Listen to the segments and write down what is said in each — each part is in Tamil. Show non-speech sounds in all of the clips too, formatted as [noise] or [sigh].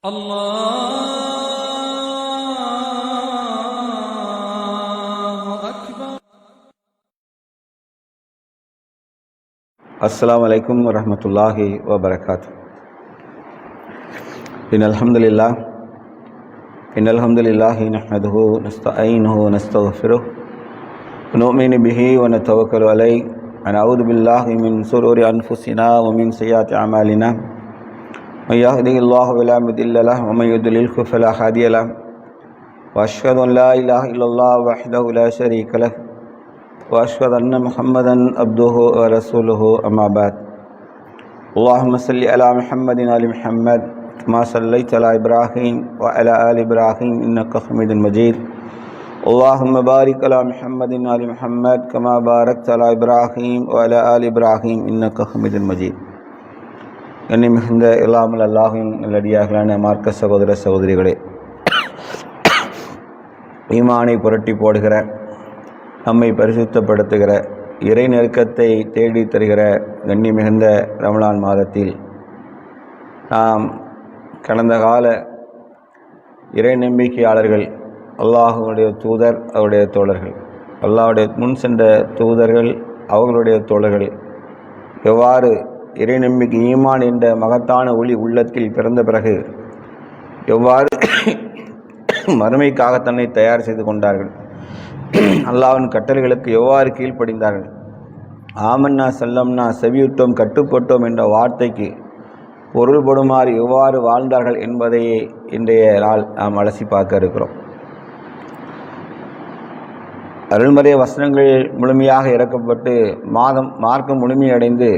الله أكبر. السلام عليكم ورحمة الله وبركاته. إن الحمد لله إن الحمد لله نحمده نستعينه ونستغفره ونؤمن به ونتوكل عليه ونعوذ بالله من شرور أنفسنا ومن سيئات أعمالنا. من يهده الله فلا مضل له ومن يضلله فلا هادي له. وأشهد أن لا إله إلا الله وحده لا شريك له وأشهد أن محمدا عبده ورسوله أما بعد. اللهم صل على محمد وآل محمد كما صليت على إبراهيم وعلى آل إبراهيم إنك حميد مجيد. اللهم بارك على محمد وآل محمد كما باركت على إبراهيم وعلى آل إبراهيم إنك حميد مجيد. என்னை மிகுந்த இல்லாமல் அல்லாஹின் நல்லடியாகலான மார்க்க சகோதர சகோதரிகளே ஈமானை புரட்டி போடுகிற நம்மை பரிசுத்தப்படுத்துகிற இறை நெருக்கத்தை தேடி தருகிற கண்ணி மிகுந்த ரமலான் மாதத்தில் நாம் கடந்த கால இறை நம்பிக்கையாளர்கள் அல்லாஹுடைய தூதர் அவருடைய தோழர்கள் அல்லாஹுடைய முன் சென்ற தூதர்கள் அவர்களுடைய தோழர்கள் எவ்வாறு இறை நம்பிக்கை ஈமான் என்ற மகத்தான ஒளி உள்ளத்தில் பிறந்த பிறகு எவ்வாறு மறுமைக்காக தன்னை தயார் செய்து கொண்டார்கள்? அல்லாவின் கட்டளைகளுக்கு எவ்வாறு கீழ்ப்படிந்தார்கள்? ஆமன்னா செல்லம்னா செவியுட்டோம் கட்டுப்பட்டோம் என்ற வார்த்தைக்கு பொருள்படுமாறு எவ்வாறு வாழ்ந்தார்கள் என்பதையே இன்றைய நாள் நாம் அலசி பார்க்க இருக்கிறோம். அருள்மறை வசனங்கள் முழுமையாக இறக்கப்பட்டு மாதம் மார்க்கம் முழுமையடைந்து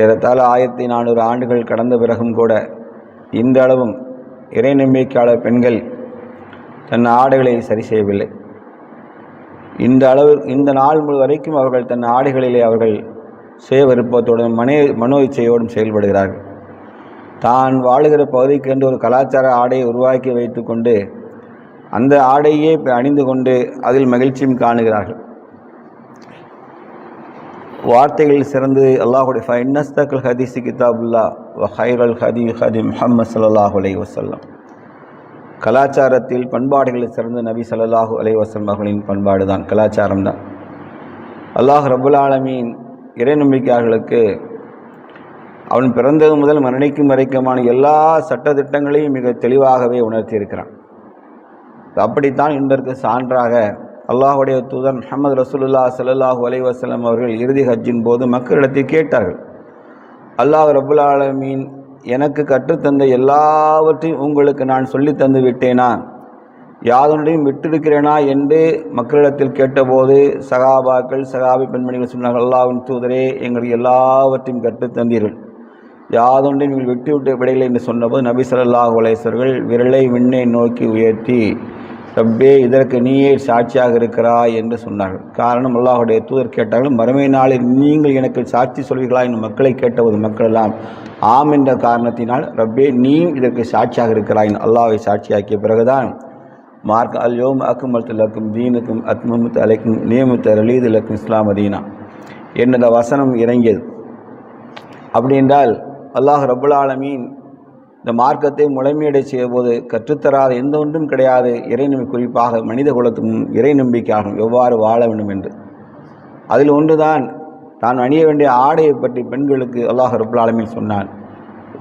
ஏறத்தாழ ஆயிரத்தி நானூறு ஆண்டுகள் கடந்த பிறகும் கூட இந்த அளவும் இறை நம்பிக்கையாளர் பெண்கள் தன் ஆடைகளை சரி செய்யவில்லை. இந்த அளவு இந்த நாள் முழு வரைக்கும் அவர்கள் தன் ஆடைகளிலே அவர்கள் சுய விருப்பத்தோடும் மனே மனோ இச்சையோடும் செயல்படுகிறார்கள். தான் வாழுகிற பகுதிக்கென்று ஒரு கலாச்சார ஆடையை உருவாக்கி வைத்துக்கொண்டு அந்த ஆடையே அணிந்து கொண்டு அதில் மகிழ்ச்சியும் காணுகிறார்கள். வார்த்தைகளில் சிறந்து அல்லாஹுடைய ஃபைனஸ்தக்கல் ஹதீஸ் கிதாபுல்லா ஹைரல் ஹதி ஹதி முஹம்மது சல்லாஹூ அலை வசல்லம் கலாச்சாரத்தில் பண்பாடுகளில் சிறந்த நபி ஸல்லல்லாஹு அலை வசல்லம் அவர்களின் பண்பாடு தான் கலாச்சாரம் தான் அல்லாஹ் ரபுல் ஆலமீன் இறை நம்பிக்கையாளர்களுக்கு அவன் பிறந்தது முதல் மரணிக்கும் வரைக்குமான எல்லா சட்டத்திட்டங்களையும் மிக தெளிவாகவே உணர்த்தியிருக்கிறான். அப்படித்தான் இன்றைக்கு சான்றாக அல்லாஹுடைய தூதர் முஹம்மது ரசூலுல்லா சல்லாஹூ அலைஹி அவர்கள் இறுதி ஹஜ்ஜின் போது மக்களிடத்தில் கேட்டார்கள் அல்லாஹ் ரபுல் ஆலமீன் எனக்கு கற்றுத்தந்த எல்லாவற்றையும் உங்களுக்கு நான் சொல்லி தந்து விட்டேனா? யாதொன்றையும் விட்டிருக்கிறேனா? என்று மக்களிடத்தில் கேட்டபோது சகாபாக்கள் சகாபி பெண்மணிகள் சொன்னார்கள் அல்லாவின் தூதரே எங்களுக்கு எல்லாவற்றையும் கற்றுத்தந்தீர்கள் யாதொன்றையும் நீங்கள் விட்டு விட்டு விடையில்லை என்று சொன்னபோது நபி ஸல்லல்லாஹு அலைஹி விரலை விண்ணை நோக்கி உயர்த்தி ரப்பே இதற்கு நீயே சாட்சியாக இருக்கிறாய் என்று சொன்னார்கள். காரணம் அல்லாஹுடைய தூதர் கேட்டார்கள் மறுமை நாளில் நீங்கள் எனக்கு சாட்சி சொல்வீர்களா? என்று மக்களை கேட்டபோது மக்களெல்லாம் ஆம் என்ற காரணத்தினால் ரப்பே நீ இதற்கு சாட்சியாக இருக்கிறாய் அல்லாவை சாட்சியாக்கிய பிறகுதான் மார்க் அல் யோம் அக்குமல் லக்கும் தீனுக்கும் அத்மமுத் அலைக்கும் நியமித்த ரலீது லக்கும் இஸ்லாம் அதீனா என்ற வசனம் இறங்கியது. அப்படி என்றால் அல்லாஹ் ரபுல் ஆலமீன் இந்த மார்க்கத்தை முழுமையடை செய்யபோது கற்றுத்தராத எந்த ஒன்றும் கிடையாது. இறைநம்பி குறிப்பாக மனித குலத்துக்கும் இறை நம்பிக்கையாகும் எவ்வாறு வாழ வேண்டும் என்று. அதில் ஒன்றுதான் தான் அணிய வேண்டிய ஆடையை பற்றி பெண்களுக்கு அல்லாஹ் ரபுல் சொன்னான்.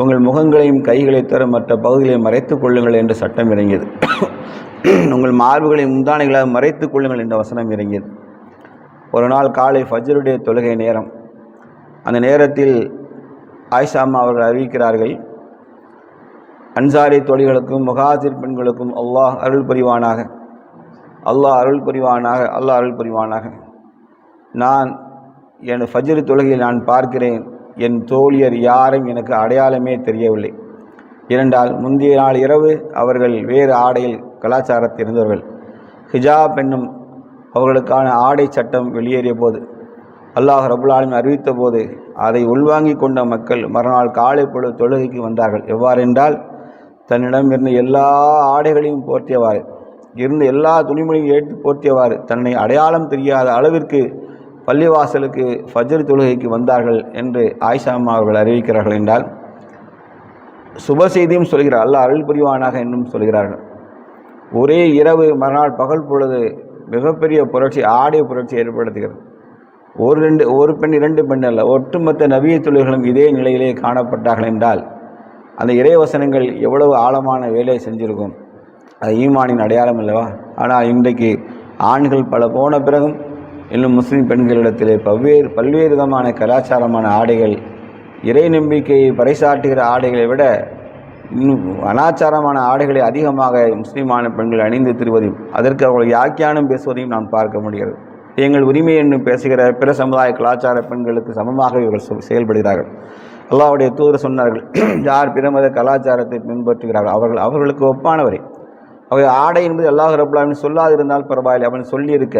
உங்கள் முகங்களையும் கைகளை தர மற்ற பகுதிகளையும் மறைத்துக் கொள்ளுங்கள் என்று சட்டம் இறங்கியது. உங்கள் மார்புகளை முந்தானைகளாக மறைத்துக் கொள்ளுங்கள் என்ற வசனம் இறங்கியது. ஒரு நாள் காலை ஃபஜ்ருடைய தொழுகை நேரம். அந்த நேரத்தில் ஆயிஷாமா அவர்கள் அறிவிக்கிறார்கள் அன்சாரி தொழில்களுக்கும் முகாசிர் பெண்களுக்கும் அல்லாஹ் அருள் புரிவானாக. அல்லாஹ் அருள் புரிவானாக அல்லாஹ் அருள் புரிவானாக. நான் என் ஃபஜ்ரு தொழுகையில் நான் பார்க்கிறேன். என் தோழியர் யாரும் எனக்கு அடையாளமே தெரியவில்லை. இரண்டால் முந்தைய நாள் இரவு அவர்கள் வேறு ஆடையில் கலாச்சாரத்தில் இருந்தவர்கள். ஹிஜாப் என்னும் அவர்களுக்கான ஆடை சட்டம் வெளியேறிய போது அல்லாஹ் ரபுல்லாலும் அறிவித்த போது அதை உள்வாங்கிக் கொண்ட மக்கள் மறுநாள் காலை பொழுது தொழுகைக்கு வந்தார்கள். எவ்வாறென்றால் தன்னிடம் இருந்த எல்லா ஆடைகளையும் போர்த்தியவாறு இருந்த எல்லா துணிமணியும் ஏற்று போர்த்தியவாறு தன்னை அடையாளம் தெரியாத அளவிற்கு பள்ளிவாசலுக்கு ஃபஜர் தொழுகைக்கு வந்தார்கள் என்று ஆயிஷாமா அவர்கள் அறிவிக்கிறார்கள் என்றால் சுப செய்தியும் சொல்கிறார் அல்ல அருள் புரிவானாக இன்னும் சொல்கிறார்கள். ஒரே இரவு மறுநாள் பகல் பொழுது மிகப்பெரிய புரட்சி ஆடை புரட்சி ஏற்படுத்துகிறது. ஒரு ரெண்டு ஒரு பெண் இரண்டு பெண் அல்ல ஒட்டுமொத்த நவீன தொழில்களும் இதே நிலையிலே காணப்பட்டார்கள் என்றால் அந்த இறைவசனங்கள் எவ்வளவு ஆழமான வேலையை செஞ்சிருக்கும்? அது ஈமானின் அடையாளம் அல்லவா? ஆனால் இன்றைக்கு ஆண்கள் பல போன பிறகும் இன்னும் முஸ்லீம் பெண்களிடத்திலே பல்வேறு பல்வேறு விதமான கலாச்சாரமான ஆடைகள் இறை நம்பிக்கையை பறைசாட்டுகிற ஆடைகளை விட இன்னும் அனாச்சாரமான ஆடைகளை அதிகமாக முஸ்லீமான பெண்கள் அணிந்து திருவதையும் அதற்கு அவர்கள் யாக்கியானம் பேசுவதையும் நாம் பார்க்க முடிகிறது. எங்கள் உரிமை என்று பேசுகிற பிற சமுதாய கலாச்சார பெண்களுக்கு சமமாக இவர்கள் செயல்படுகிறார்கள். அல்லாவுடைய தூதர் சொன்னார்கள் [clears throat] யார் பிரமத கலாச்சாரத்தை பின்பற்றுகிறார்கள்? அவர்கள் அவர்களுக்கு ஒப்பானவரே. அவை ஆடை என்பது அல்லாஹ் ரபுல்லாமின் சொல்லாதிருந்தால் பரவாயில்லை. அவன் சொல்லியிருக்க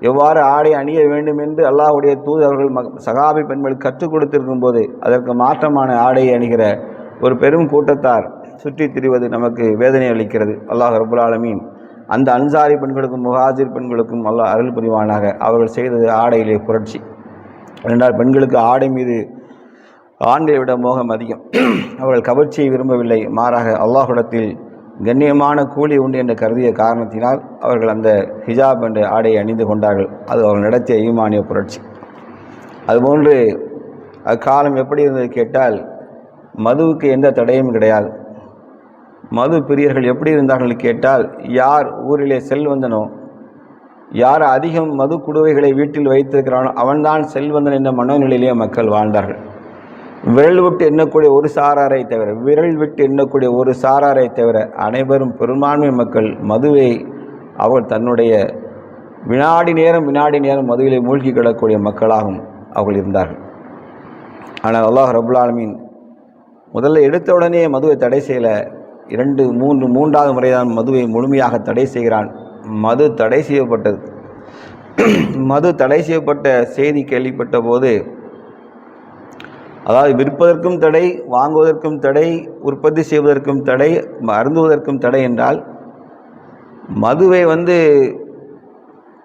எவ்வாறு ஆடை அணிய வேண்டும் என்று அல்லாஹுடைய தூதர் அவர்கள் மக சகாபி பெண்கள் கற்றுக் கொடுத்திருக்கும் போது அதற்கு மாற்றமான ஆடையை அணிகிற ஒரு பெரும் கூட்டத்தார் சுற்றித் திரிவது நமக்கு வேதனை அளிக்கிறது. அல்லாஹ் ரபுல்லாலமீன் அந்த அன்சாரி பெண்களுக்கும் முகாஜிர் பெண்களுக்கும் அல்லாஹ் அருள் புரிவானாக. அவர்கள் செய்தது ஆடையிலே புரட்சி. என்றால் பெண்களுக்கு ஆடை மீது ஆண்களை விட மோகம் அதிகம். அவர்கள் கவர்ச்சியை விரும்பவில்லை. மாறாக அல்லாஹுடத்தில் கண்ணியமான கூலி உண்டு என்று கருதிய காரணத்தினால் அவர்கள் அந்த ஹிஜாப் என்ற ஆடையை அணிந்து கொண்டார்கள். அது அவர்கள் நடத்திய ஈமானிய புரட்சி. அதுபோன்று அக்காலம் எப்படி இருந்தது கேட்டால் மதுவுக்கு எந்த தடையும் கிடையாது. மது பிரியர்கள் எப்படி இருந்தார்கள் கேட்டால் யார் ஊரிலே செல்வந்தனோ யார் அதிகம் மது குடுவைகளை வீட்டில் வைத்திருக்கிறானோ அவன்தான் செல்வந்தன் என்ற மனோநிலையிலேயே மக்கள் வாழ்ந்தார்கள். விரல் விட்டு எண்ணக்கூடிய ஒரு சாராரை தவிர விரல் விட்டு எண்ணக்கூடிய ஒரு சாராரை தவிர அனைவரும் பெரும்பான்மை மக்கள் மதுவை அவள் தன்னுடைய வினாடி நேரம் வினாடி நேரம் மதுவிலே மூழ்கி கிடக்கூடிய மக்களாகவும் அவர்கள் இருந்தார்கள். ஆனால் அல்லாஹ் ரபுல் முதல்ல எடுத்த உடனே மதுவை தடை செய்யல. இரண்டு மூன்று மூன்றாவது முறைதான் மதுவை முழுமையாக தடை செய்கிறான். மது தடை செய்யப்பட்டது. மது தடை செய்யப்பட்ட செய்தி கேள்விப்பட்ட போது அதாவது விற்பதற்கும் தடை வாங்குவதற்கும் தடை உற்பத்தி செய்வதற்கும் தடை அருந்துவதற்கும் தடை என்றால் மதுவை வந்து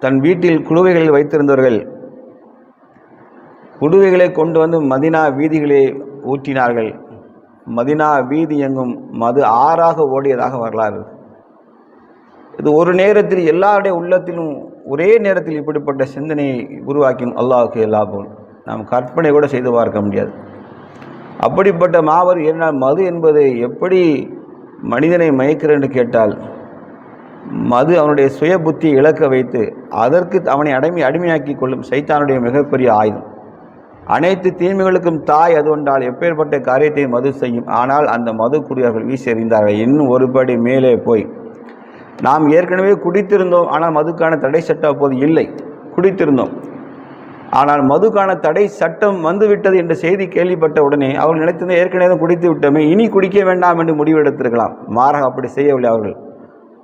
தன் வீட்டில் குழுவைகளில் வைத்திருந்தவர்கள் குடுவைகளை கொண்டு வந்து மதினா வீதிகளே ஊற்றினார்கள். மதினா வீதி எங்கும் மது ஆறாக ஓடியதாக வரலாறு. இது ஒரு நேரத்தில் எல்லாருடைய உள்ளத்திலும் ஒரே நேரத்தில் இப்படிப்பட்ட சிந்தனையை உருவாக்கியும் அல்லாவுக்கு எல்லா போல். நாம் கற்பனை கூட செய்து பார்க்க முடியாது. அப்படிப்பட்ட மாவர் என்ன மது என்பது எப்படி மனிதனை மயக்கிறது என்று கேட்டால் மது அவனுடைய சுய புத்தியை இழக்க வைத்து அதற்கு அவனை அடிமை அடிமையாக்கி கொள்ளும் சைத்தானுடைய மிகப்பெரிய ஆயுதம். அனைத்து தீமைகளுக்கும் தாய் அது ஒன்றால் எப்பேற்பட்ட காரியத்தை மது செய்யும். ஆனால் அந்த மது குடியார்கள் வீசி எறிந்தார்கள். இன்னும் ஒருபடி மேலே போய் நாம் ஏற்கனவே குடித்திருந்தோம். ஆனால் மதுக்கான தடை சட்டம் அப்போது இல்லை. குடித்திருந்தோம். ஆனால் மதுக்கான தடை சட்டம் வந்துவிட்டது என்ற செய்தி கேள்விப்பட்ட உடனே அவர்கள் நினைத்திருந்த ஏற்கனவே தான் குடித்து விட்டோமே இனி குடிக்க வேண்டாம் என்று முடிவெடுத்திருக்கலாம் மாறாக அப்படி செய்யவில்லை அவர்கள்.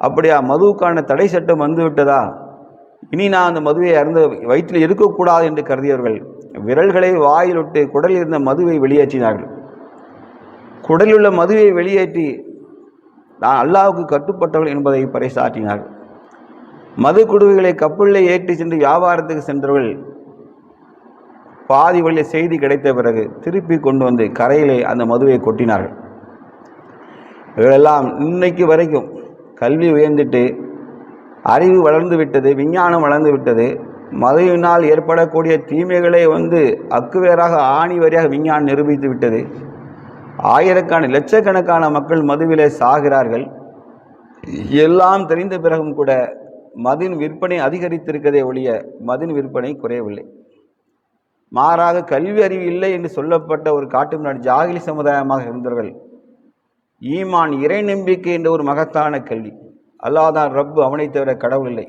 அப்படியா மதுவுக்கான தடை சட்டம் வந்து விட்டதா இனி நான் அந்த மதுவை அறந்து வயிற்றில் இருக்கக்கூடாது என்று கருதியவர்கள் விரல்களை வாயில் விட்டு குடலில் இருந்த மதுவை வெளியேற்றினார்கள். குடலில் உள்ள மதுவை வெளியேற்றி நான் அல்லாவுக்கு கட்டுப்பட்டவர்கள் என்பதை பறைசாற்றினார்கள். மது குடுவைகளை கப்பலில் ஏற்றி சென்று வியாபாரத்துக்கு சென்றவர்கள் பாதி வழியில் செய்தி கிடைத்த பிறகு திருப்பி கொண்டு வந்து கரையிலே அந்த மதுவை கொட்டினார்கள். இவைகளெல்லாம் இன்னைக்கு வரைக்கும் கல்வி உயர்ந்துட்டு அறிவு வளர்ந்து விட்டது விஞ்ஞானம் வளர்ந்து விட்டது மதுவினால் ஏற்படக்கூடிய தீமைகளை வந்து அக்குவேராக ஆணி வரியாக விஞ்ஞானம் நிரூபித்து விட்டது. ஆயிரக்கான லட்சக்கணக்கான மக்கள் மதுவிலே சாகிறார்கள். எல்லாம் தெரிந்த பிறகும் கூட மதின் விற்பனை அதிகரித்திருக்கதே ஒழிய மதின் விற்பனை குறையவில்லை. மாறாக கல்வி அறிவு இல்லை என்று சொல்லப்பட்ட ஒரு காட்டு முன்னாடி ஜாகிலி சமுதாயமாக இருந்தவர்கள் ஈமான் இறை நம்பிக்கை என்ற ஒரு மகத்தான கல்வி அல்லாதான் ரப்பு அவனை தவிர கடவுள் இல்லை.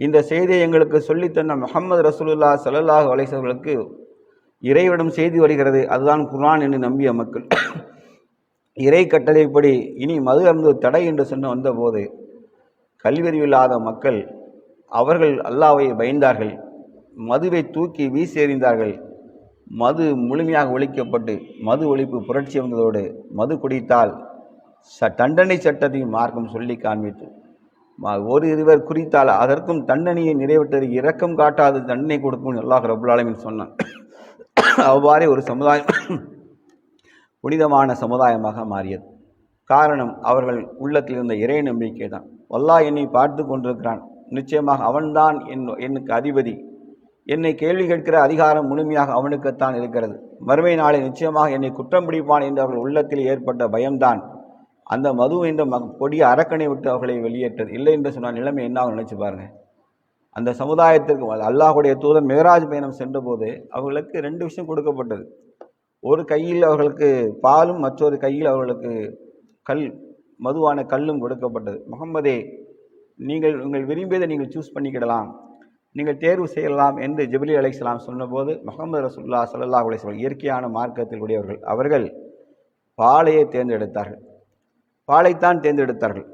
இந்த செய்தியை எங்களுக்கு சொல்லித்தந்த முகமது ரசூலுல்லா ஸல்லல்லாஹு அலைஹி இறைவிடம் செய்தி வருகிறது. அதுதான் குர்ஆன் என்று நம்பிய மக்கள். இறை கட்டளைப்படி இனி மது அருந்து தடை என்று சொன்ன வந்தபோது கல்வியறிவில்லாத மக்கள் அவர்கள் அல்லாவை பயந்தார்கள். மதுவை தூக்கி வீசி எறிந்தார்கள். மது முழுமையாக ஒழிக்கப்பட்டு மது ஒழிப்பு புரட்சி வந்ததோடு மது குடித்தால் ச தண்டனை சட்டத்தையும் மார்க்கம் சொல்லி காண்பித்து ம- ஒரு இருவர் குறித்தால் அதற்கும் தண்டனையை நிறைவேற்ற இரக்கம் காட்டாது தண்டனை கொடுக்கும் அல்லாஹ் ரபுல் சொன்னான். அவ்வாறே ஒரு சமுதாயம் புனிதமான சமுதாயமாக மாறியது. காரணம் அவர்கள் உள்ளத்தில் இருந்த இறை நம்பிக்கை தான் வல்லா என்னை பார்த்து கொண்டிருக்கிறான். நிச்சயமாக அவன்தான் என் எனக்கு அதிபதி. என்னை கேள்வி கேட்கிற அதிகாரம் முழுமையாக அவனுக்குத்தான் இருக்கிறது. மறுமை நாளை நிச்சயமாக என்னை குற்றம் பிடிப்பான் என்று அவர்கள் உள்ளத்தில் ஏற்பட்ட பயம்தான். அந்த மது என்ற ம கொடிய அரக்கனை விட்டு அவர்களை வெளியேற்றது. இல்லை என்று சொன்னால் நிலைமை என்ன ஆகும் நினைச்சு பாருங்க. அந்த சமுதாயத்திற்கு அல்லாஹுடைய தூதர் மேராஜ் பயணம் சென்றபோது அவர்களுக்கு ரெண்டு விஷயம் கொடுக்கப்பட்டது. ஒரு கையில் அவர்களுக்கு பாலும் மற்றொரு கையில் அவர்களுக்கு கல் மதுவான கல்லும் கொடுக்கப்பட்டது. முகம்மதே நீங்கள் உங்கள் விரும்பியதை நீங்கள் சூஸ் பண்ணிக்கிடலாம். நீங்கள் தேர்வு செய்யலாம் என்று ஜிப்லி அலைஹிஸ்ஸலாம் சொன்னபோது முகமது ரசுல்லா சல்லா அலிஸ்லாம் இயற்கையான மார்க்கத்தில் உடையவர்கள் அவர்கள் பாலையை தேர்ந்தெடுத்தார்கள். பாலைத்தான் தேர்ந்தெடுத்தார்கள்.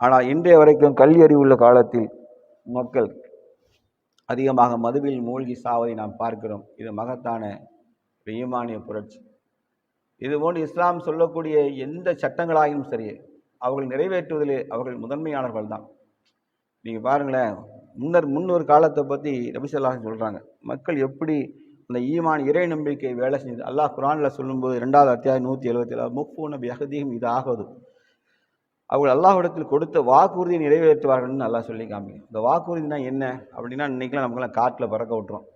ஆனால் இன்றைய வரைக்கும் கல்வி அறிவுள்ள காலத்தில் மக்கள் அதிகமாக மதுவில் மூழ்கி சாவதை நாம் பார்க்கிறோம். இது மகத்தான ஒரு ஈமானிய புரட்சி. இதுபோன்று இஸ்லாம் சொல்லக்கூடிய எந்த சட்டங்களாயும் சரி அவர்கள் நிறைவேற்றுவதிலே அவர்கள் முதன்மையானவர்கள் தான் நீங்கள் பாருங்களேன் முன்னர் முன்னொரு காலத்தை பற்றி நபிசல்லாஹ் சொல்கிறாங்க மக்கள் எப்படி அந்த ஈமான் இறை நம்பிக்கை வேலை செஞ்சது? அல்லாஹ் குரானில் சொல்லும்போது ரெண்டாவது அத்தியாயம் நூற்றி எழுபத்தி ஏழு முப்பூன பியகதியும் இது ஆகுது அவர்கள் அல்லாஹிடத்தில் கொடுத்த வாக்குறுதியை நிறைவேற்றுவார்கள்னு நல்லா சொல்லி காமிங்க இந்த வாக்குறுதினா என்ன? அப்படின்னா இன்றைக்கெலாம் நமக்குலாம் காட்டில் பறக்க விட்டுரும்.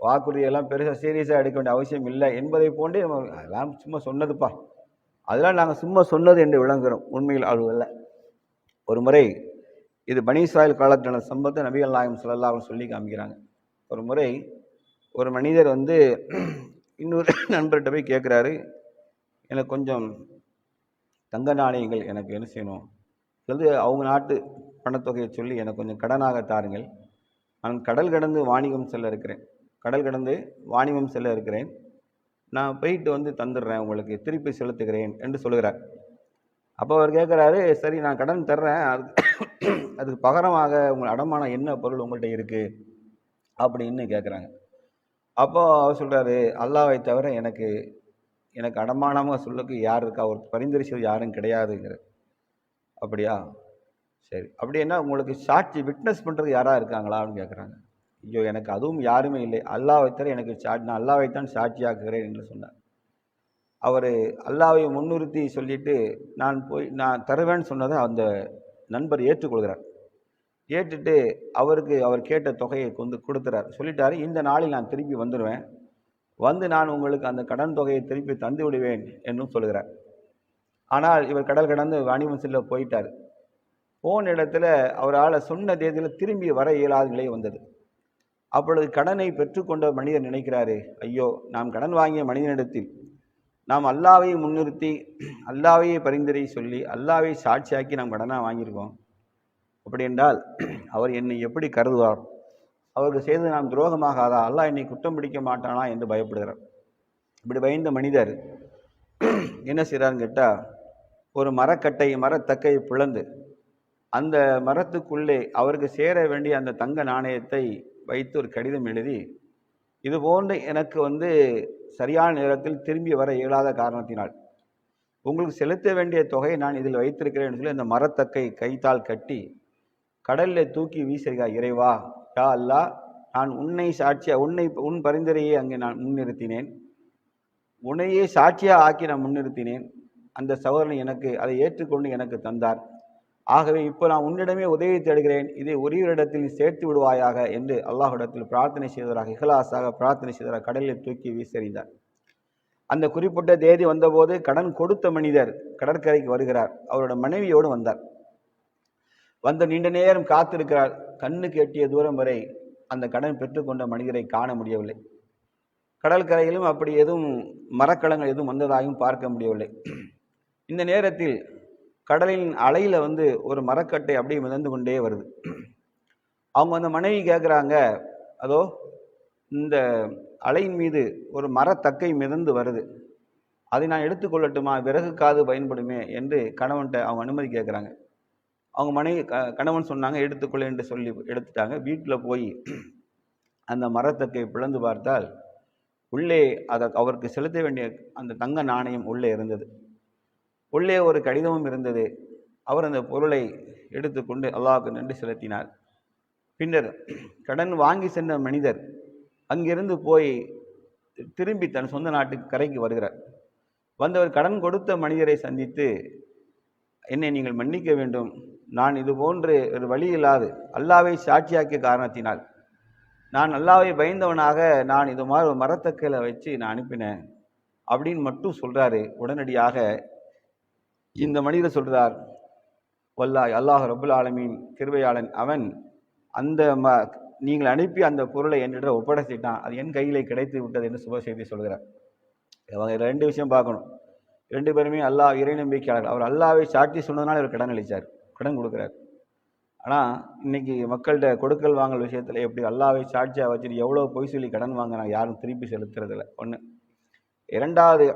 வாக்குறுதியெல்லாம் பெருசாக சீரியஸாக எடுக்க வேண்டிய அவசியம் இல்லை என்பதை போன்றே நம்ம அதெல்லாம் சும்மா சொன்னதுப்பா. அதெல்லாம் நாங்கள் சும்மா சொன்னது என்று விளங்குகிறோம். உண்மையில் அவ்வளவு ஒரு முறை இது பனி இஸ்ராயல் காலத்தின சம்பவத்தை நபிகள் நாயகம் சொல்லலாம் அலைஹி சொல்லி காமிக்கிறாங்க. ஒரு முறை ஒரு மனிதர் வந்து [clears throat] இன்னொரு [clears throat] நண்பர்கிட்ட போய் கேட்குறாரு எனக்கு கொஞ்சம் தங்க நாணயங்கள் எனக்கு என்ன செய்யணும்? அல்லது அவங்க நாட்டு பணத்தொகையை சொல்லி எனக்கு கொஞ்சம் கடனாக தாருங்கள். நான் கடல் கடந்து வாணிகம் செல்ல இருக்கிறேன். கடல் கடந்து வாணிகம் செல்ல இருக்கிறேன். நான் போயிட்டு வந்து தந்துடுறேன் உங்களுக்கு திருப்பி செலுத்துகிறேன் என்று சொல்லுகிறார். அப்போ அவர் கேட்குறாரு சரி நான் கடன் தர்றேன். அது அதுக்கு பகரமாக உங்கள் அடமானம் என்ன பொருள் உங்கள்கிட்ட இருக்குது அப்படின்னு கேட்குறாங்க அப்போ அவர் சொல்கிறாரு அல்லாவை தவிர எனக்கு எனக்கு அடமானமாக சொல்லுக்கு யார் இருக்கா? ஒரு பரிந்துரைச்சது யாரும் கிடையாதுங்கிற அப்படியா? சரி. அப்படின்னா உங்களுக்கு சாட்சி விட்னஸ் பண்ணுறது யாராக இருக்காங்களான்னு கேட்குறாங்க ஐயோ எனக்கு அதுவும் யாருமே இல்லை. அல்லாவை தவிர எனக்கு சாட்சி நான் அல்லாவைத்தான் சாட்சியாக்குகிறேன் என்று சொன்னார். அவர் அல்லாவை முன்னிறுத்தி சொல்லிட்டு நான் போய் நான் தருவேன்னு சொன்னதை அந்த நண்பர் ஏற்றுக்கொள்கிறார். ஏற்றுட்டு அவருக்கு அவர் கேட்ட தொகையை கொண்டு கொடுத்துறார். சொல்லிட்டார் இந்த நாளில் நான் திருப்பி வந்துடுவேன் வந்து நான் உங்களுக்கு அந்த கடன் தொகையை திருப்பி தந்து விடுவேன் என்றும் சொல்கிறார். ஆனால் இவர் கடல் கடந்து வாணிபம் செல்ல போயிட்டார். போன இடத்துல அவரால் சொன்ன தேதியில் திரும்பி வர இயலாத நிலை வந்தது. அப்பொழுது கடனை பெற்றுக்கொண்ட மனிதர் நினைக்கிறாரு ஐயோ நாம் கடன் வாங்கிய மனிதனிடத்தில் நாம் அல்லாவை முன்னிறுத்தி அல்லாவையே பரிந்துரை சொல்லி அல்லாவை சாட்சியாக்கி நாம் கடனாக வாங்கியிருக்கோம். அப்படி என்றால் அவர் என்னை எப்படி கருதுவார்? அவருக்கு செய்து நாம் துரோகமாகாதா? அல்லாஹ் என்னை குற்றம் பிடிக்க மாட்டானா என்று பயப்படுகிறார். இப்படி பயந்த மனிதர் என்ன செய்கிறாருன்னு கேட்டால் ஒரு மரக்கட்டை மரத்தக்கையை பிளந்து அந்த மரத்துக்குள்ளே அவருக்கு சேர வேண்டிய அந்த தங்க நாணயத்தை வைத்து ஒரு கடிதம் எழுதி இது போன்று எனக்கு வந்து சரியான நேரத்தில் திரும்பி வர இயலாத காரணத்தினால். உங்களுக்கு செலுத்த வேண்டிய தொகையை நான் இதில் வைத்திருக்கிறேன் சொல்லி அந்த மரத்தக்கை கைத்தால் கட்டி கடலில் தூக்கி வீசிருக்கா இறைவா யா அல்லா நான் உன்னை சாட்சியாக உன்னை உன் பரிந்துரையை அங்கே நான் முன்னிறுத்தினேன். உன்னையே சாட்சியாக ஆக்கி நான் முன்னிறுத்தினேன். அந்த சகோதரன் எனக்கு அதை ஏற்றுக்கொண்டு எனக்கு தந்தார். ஆகவே இப்போ நான் உன்னிடமே உதவி தேடுகிறேன். இதை ஒரேவரிடத்தில் நீ சேர்த்து விடுவாயாக என்று அல்லாஹுடத்தில் பிரார்த்தனை செய்தவராக இகலாசாக பிரார்த்தனை செய்தவராக கடலில் தூக்கி வீசறிந்தார் அந்த குறிப்பிட்ட தேதி வந்தபோது கடன் கொடுத்த மனிதர் கடற்கரைக்கு வருகிறார். அவரோட மனைவியோடு வந்தார். வந்த நீண்ட நேரம் காத்திருக்கிறார். கண்ணுக்கு எட்டிய தூரம் வரை அந்த கடன் பெற்றுக்கொண்ட மனிதரை காண முடியவில்லை. கடற்கரையிலும் அப்படி எதுவும் மரக்கலங்கள் எதுவும் வந்ததாகவும் பார்க்க முடியவில்லை. இந்த நேரத்தில் கடலின் அலையில் வந்து ஒரு மரக்கட்டை அப்படியே மிதந்து கொண்டே வருது. அவங்க அந்த மனைவி கேட்குறாங்க அதோ இந்த அலையின் மீது ஒரு மரத்தக்கை மிதந்து வருது. அதை நான் எடுத்துக்கொள்ளட்டுமா விறகு காது பயன்படுமே? என்று கணவன்கிட்ட அவங்க அனுமதி கேட்குறாங்க அவங்க மனைவி க கணவன் சொன்னாங்க எடுத்துக்கொள்ள என்று சொல்லி எடுத்துட்டாங்க. வீட்டில் போய் அந்த மரத்தக்கை பிளந்து பார்த்தால் உள்ளே அதை அவருக்கு செலுத்த வேண்டிய அந்த தங்க நாணயம் உள்ளே இருந்தது. உள்ளே ஒரு கடிதமும் இருந்தது. அவர் அந்த பொருளை எடுத்துக்கொண்டு அல்லாவுக்கு நன்றி செலுத்தினார். பின்னர் கடன் வாங்கி சென்ற மனிதர் அங்கிருந்து போய் திரும்பி தன் சொந்த நாட்டுக்கு கரைக்கு வருகிறார். வந்தவர் கடன் கொடுத்த மனிதரை சந்தித்து என்னை நீங்கள் மன்னிக்க வேண்டும். நான் இது போன்று ஒரு வழி இல்லாது அல்லாவை சாட்சியாக்கிய காரணத்தினால். நான் அல்லாவை பயந்தவனாக நான் இது மாதிரி ஒரு மரத்தக்கையில் வச்சு நான் அனுப்பினேன். அப்படின்னு மட்டும் சொல்கிறாரு உடனடியாக இந்த மனிதர் சொல்கிறார் வல்லாய் அல்லாஹ் ரபுல் ஆலமீன் கிருபையாளன் அவன். அந்த ம நீங்கள் அனுப்பி அந்த பொருளை என்னிட ஒப்படைச்சிட்டான் அது என் கையிலே கிடைத்து விட்டது என்று சுப செய்தி சொல்கிறார். அவங்க ரெண்டு விஷயம் பார்க்கணும். ரெண்டு பேருமே அல்லாஹ் இறை நம்பிக்கையாளர் அவர் அல்லாவை சாட்சி சொன்னதுனால இவர் கடன் அளித்தார் கடன் கொடுக்குறார். ஆனால் இன்னைக்கு மக்கள்கிட்ட கொடுக்கல் வாங்கல் விஷயத்தில் எப்படி அல்லாவை சாட்சியாக வச்சுட்டு எவ்வளோ பொய் சொல்லி கடன் வாங்கினாங்க யாரும் திருப்பி செலுத்துறதில்ல. ஒன்று இரண்டாவது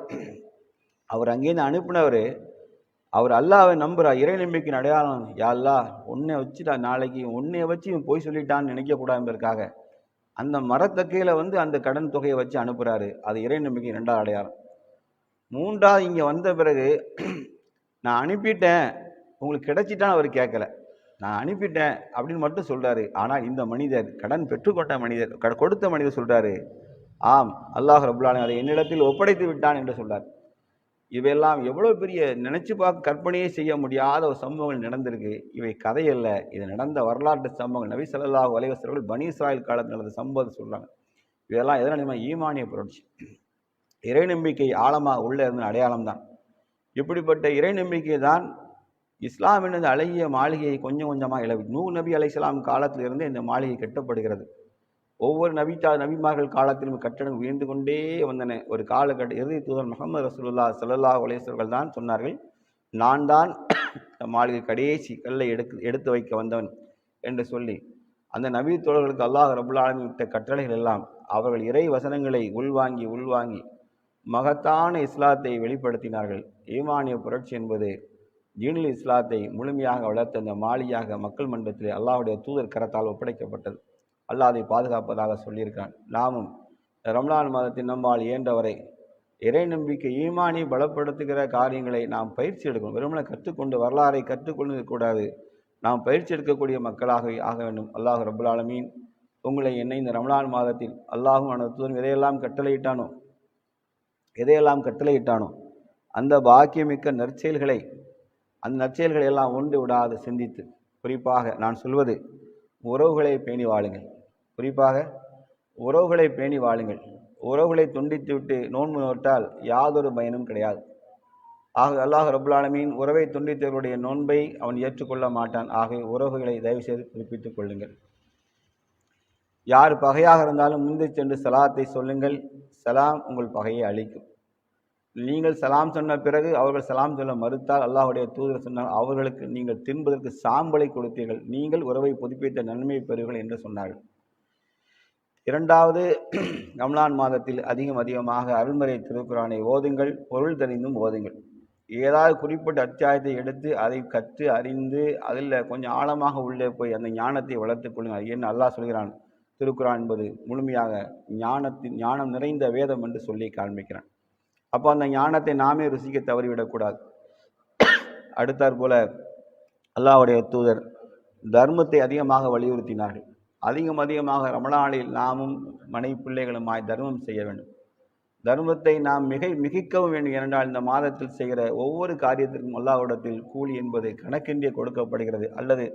அவர் அங்கேருந்து அனுப்பினவர் அவர் அல்லாவை நம்புறா. இறை நம்பிக்கையின் அடையாளம். யா அல்லாஹ் உன்னை வச்சுட்டா நாளைக்கு. உன்னை வச்சு இவன் பொய் சொல்லிட்டான்னு நினைக்கக்கூடாது அந்த மரத்தக்கையில் வந்து அந்த கடன் தொகையை வச்சு அனுப்புகிறாரு அது இறை நம்பிக்கை ரெண்டாவது அடையாளம். மூன்றாவது இங்கே வந்த பிறகு நான் அனுப்பிட்டேன். உங்களுக்கு கிடைச்சிட்டான்னு அவர் கேட்கல. நான் அனுப்பிட்டேன் அப்படின்னு மட்டும் சொல்கிறாரு ஆனால் இந்த மனிதர் கடன் பெற்றுக்கொண்ட மனிதர் கொடுத்த மனிதர் சொல்கிறாரு ஆம் அல்லாஹ் ரபுல்லாலும் அதை என்னிடத்தில் ஒப்படைத்து விட்டான் என்று சொல்கிறார் இவையெல்லாம் எவ்வளோ பெரிய நினச்சி பார்க்க கற்பனையே செய்ய முடியாத ஒரு சம்பவங்கள் நடந்திருக்கு. இவை கதையல்ல இது நடந்த வரலாற்று சம்பவங்கள். நபி ஸல்லல்லாஹு வலைவசர்கள் வஸல்லம் பனி இஸ்ராயல் காலத்தில் நடந்த சம்பவத்தை சொல்கிறாங்க இதெல்லாம் எதனால் ஈமானிய புரட்சி. இறை நம்பிக்கை ஆழமாக உள்ளே இருந்த அடையாளம் தான். இப்படிப்பட்ட இறை நம்பிக்கை தான் இஸ்லாம் என்ற அழகிய மாளிகையை கொஞ்சம் கொஞ்சமாக இழவி நூ நபி அலைஹிஸ்ஸலாம் காலத்திலிருந்து இந்த மாளிகை கட்டப்படுகிறது. ஒவ்வொரு நபித்தா நபிமார்கள் காலத்திலும் கட்டடம் உயர்ந்து கொண்டே வந்தன. ஒரு காலகட்ட இறுதி தூதர் முகமது ரசூல்லா சல்லல்லா உலேசர்கள் தான் சொன்னார்கள் நான் தான் மாளிகை கடைசி கல்லை எடுத்து எடுத்து வைக்க வந்தவன் என்று சொல்லி. அந்த நபி தோழர்களுக்கு அல்லாஹ் ரபுல் ஆலமீன் விட்ட கட்டளைகள் எல்லாம் அவர்கள் இறை வசனங்களை உள்வாங்கி உள்வாங்கி மகத்தான இஸ்லாத்தை வெளிப்படுத்தினார்கள். ஈமானிய புரட்சி என்பது ஜீனில் இஸ்லாத்தை முழுமையாக வளர்த்த அந்த மாளிகையாக மக்கள் மன்றத்தில் அல்லாஹுடைய தூதர் கரத்தால் ஒப்படைக்கப்பட்டது. அல்லாஹ் அதை பாதுகாப்பதாக சொல்லியிருக்கான். நாமும் ரம்லான் மாதத்தின் நம்மால் இயன்றவரை இறை நம்பிக்கை ஈமானி பலப்படுத்துகிற காரியங்களை நாம் பயிற்சி எடுக்கணும். வெறுமனை கற்றுக்கொண்டு வரலாறை கற்றுக்கொண்டு இருக்கக்கூடாது நாம் பயிற்சி எடுக்கக்கூடிய மக்களாக ஆக வேண்டும். அல்லாஹ் ரபுல் ஆலமீன் உங்களை என்னை இந்த ரமலான் மாதத்தில் அல்லாஹும் அவனது எதையெல்லாம் கட்டளையிட்டானோ எதையெல்லாம் கட்டளையிட்டானோ அந்த பாக்கியமிக்க நற்செயல்களை அந்த நற்செயல்களை எல்லாம் உண்டு விடாது சிந்தித்து. குறிப்பாக நான் சொல்வது உறவுகளை பேணி வாழுங்கள். குறிப்பாக உறவுகளை பேணி வாழுங்கள். உறவுகளை துண்டித்துவிட்டு நோன்பு நோட்டால் யாதொரு பயனும் கிடையாது. ஆக அல்லாஹ் ரபுல் ஆலமீன் உறவை துண்டித்தவருடைய நோன்பை அவன் ஏற்றுக்கொள்ள மாட்டான். ஆகவே உறவுகளை தயவு செய்து குறிப்பிட்டுக் கொள்ளுங்கள். யார் பகையாக இருந்தாலும் முந்தி சென்று சலாத்தை சொல்லுங்கள். சலாம் உங்கள் பகையை அழிக்கும். நீங்கள் சலாம் சொன்ன பிறகு அவர்கள் சலாம் சொல்ல மறுத்தால் அல்லாஹுடைய தூதர் சொன்னால் அவர்களுக்கு நீங்கள் தின்பதற்கு சாம்பலை கொடுத்தீர்கள். நீங்கள் உறவை புதுப்பித்த நன்மையை பெறுவீர்கள் என்று சொன்னார்கள். இரண்டாவது ரம்லான் மாதத்தில் அதிகம் அதிகமாக அருள்முறை திருக்குறானை ஓதுங்கள் பொருள் தெரிந்தும் ஓதுங்கள். ஏதாவது குறிப்பிட்ட அத்தியாயத்தை எடுத்து அதை கற்று அறிந்து அதில் கொஞ்சம் ஆழமாக உள்ளே போய் அந்த ஞானத்தை வளர்த்துக் கொள்ளுங்கள். ஏன்னு அல்லாஹ் சொல்கிறான்? திருக்குறான் என்பது முழுமையாக ஞானத்தின் ஞானம் நிறைந்த வேதம் என்று சொல்லி காண்பிக்கிறான். அப்போ அந்த ஞானத்தை நாமே ருசிக்க தவறிவிடக்கூடாது. அடுத்தாற் போல அல்லாஹ்வுடைய தூதர் தர்மத்தை அதிகமாக வலியுறுத்தினார்கள். அதிகம் அதிகமாக ரமணாளில் நாமும் மனை பிள்ளைகளுமாய் தர்மம் செய்ய வேண்டும். தர்மத்தை நாம் மிகை மிகிக்கவும் வேண்டும் ஏனென்றால் இந்த மாதத்தில் செய்கிற ஒவ்வொரு காரியத்திற்கும் அல்லாஹ்விடத்தில் கூலி என்பது கணக்கின்றே கொடுக்கப்படுகிறது. அல்லது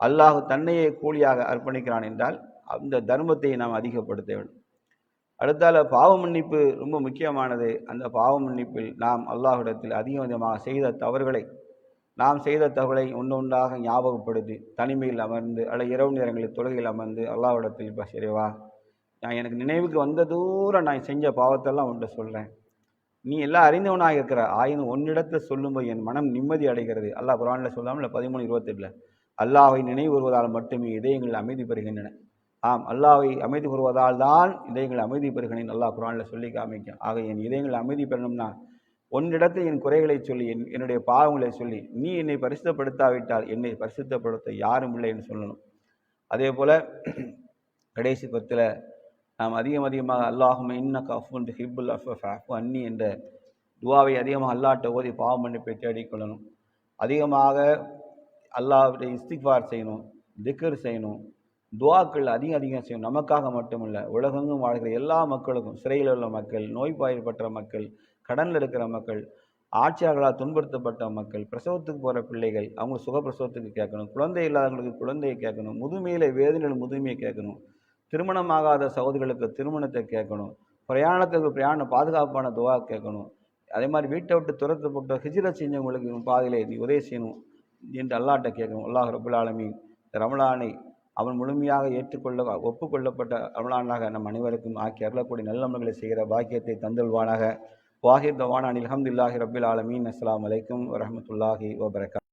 அல்லாஹ் தன்னையே கூலியாக அர்ப்பணிக்கிறான் என்றால் அந்த தர்மத்தை நாம் அதிகப்படுத்த வேண்டும். அடுத்தால பாவ மன்னிப்பு ரொம்ப முக்கியமானது. அந்த பாவ மன்னிப்பில் நாம் அல்லாஹ்விடத்தில் அதிகம் அதிகமாக செய்த தவறுகளை நாம் செய்த தகவலை ஒன்றொன்றாக ஞாபகப்படுத்தி தனிமையில் அமர்ந்து அல்ல இரவு நேரங்களில் தொழுகையில் அமர்ந்து அல்லாவிடத்தில் இப்போ சரிவா நான் எனக்கு நினைவுக்கு வந்த தூரம் நான் செஞ்ச பாவத்தெல்லாம் உன்ட்ட சொல்கிறேன் நீ எல்லாம் அறிந்தவனாக இருக்கிற ஆயினும் ஒன்னிடத்தை சொல்லும்போது என் மனம் நிம்மதி அடைகிறது. அல்லாஹ் குரானில் சொல்லாமல் பதிமூணு இருபத்தெட்டில் அல்லாவை நினைவு வருவதால் மட்டுமே இதயங்கள் அமைதி பெறுகின்றன. ஆம் அல்லாவை அமைதி பெறுவதால் தான் இதயங்கள் அமைதி பெறுகிறேன் அல்லாஹ் குரானில் சொல்லி காமிக்கும் ஆக என் இதயங்கள் அமைதி பெறணும்னா உன்னிடத்தில் என் குறைகளை சொல்லி என் என்னுடைய பாவங்களை சொல்லி நீ என்னை பரிசுத்தப்படுத்தாவிட்டால் என்னை பரிசுத்தப்படுத்த யாரும் இல்லை என்று சொல்லணும். அதே போல் கடைசி பத்தில் நாம் அதிகம் அதிகமாக அல்லாஹும் இன்ன கஃபுன் ஹிப்புல் அஃபு அஃபு அன்னி என்ற துவாவை அதிகமாக அல்லாட்ட ஓதி பாவம் மன்னிப்பை தேடிக்கொள்ளணும் அதிகமாக அல்லாவுடைய இஸ்திக்வார் செய்யணும் திக்கர் செய்யணும் துவாக்கள் அதிகம் அதிகம் செய்யணும். நமக்காக மட்டுமல்ல உலகெங்கும் வாழ்கிற எல்லா மக்களுக்கும் சிறையில் உள்ள மக்கள் நோய்வாய்ப்பட்ட மக்கள் கடனில் இருக்கிற மக்கள் ஆட்சியாளர்களால் துன்புறுத்தப்பட்ட மக்கள் பிரசவத்துக்கு போகிற பிள்ளைகள் அவங்க சுகப்பிரசவத்துக்கு கேட்கணும். குழந்தை இல்லாதவங்களுக்கு குழந்தையை கேட்கணும். முதுமையில் வேதனையில் முதுமையை கேட்கணும். திருமணமாகாத சகோதரிகளுக்கு திருமணத்தை கேட்கணும். பிரயாணத்துக்கு பிரயாண பாதுகாப்பான துவா கேட்கணும். அதே மாதிரி வீட்டை விட்டு துரத்தப்பட்ட ஹிஜிர செஞ்சவங்களுக்கு உன் பாதையிலே நீ உதவி செய்யணும் என்று அல்லாட்ட கேட்கணும். அல்லாஹ் ரபுல் ஆலமீன் ரமலானை அவன் முழுமையாக ஏற்றுக்கொள்ள ஒப்புக்கொள்ளப்பட்ட ரமலானாக நம் அனைவருக்கும் ஆக்கி அருளக்கூடிய நல்லமல்களை செய்கிற பாக்கியத்தை தந்தல்வானாக வாஹிர் தவான் அனில் அஹமதுல்லாஹி ரபில் ஆலமீன் அஸ்ஸலாமு அலைக்கும் வரஹ்மத்துல்லாஹி வபரகாத்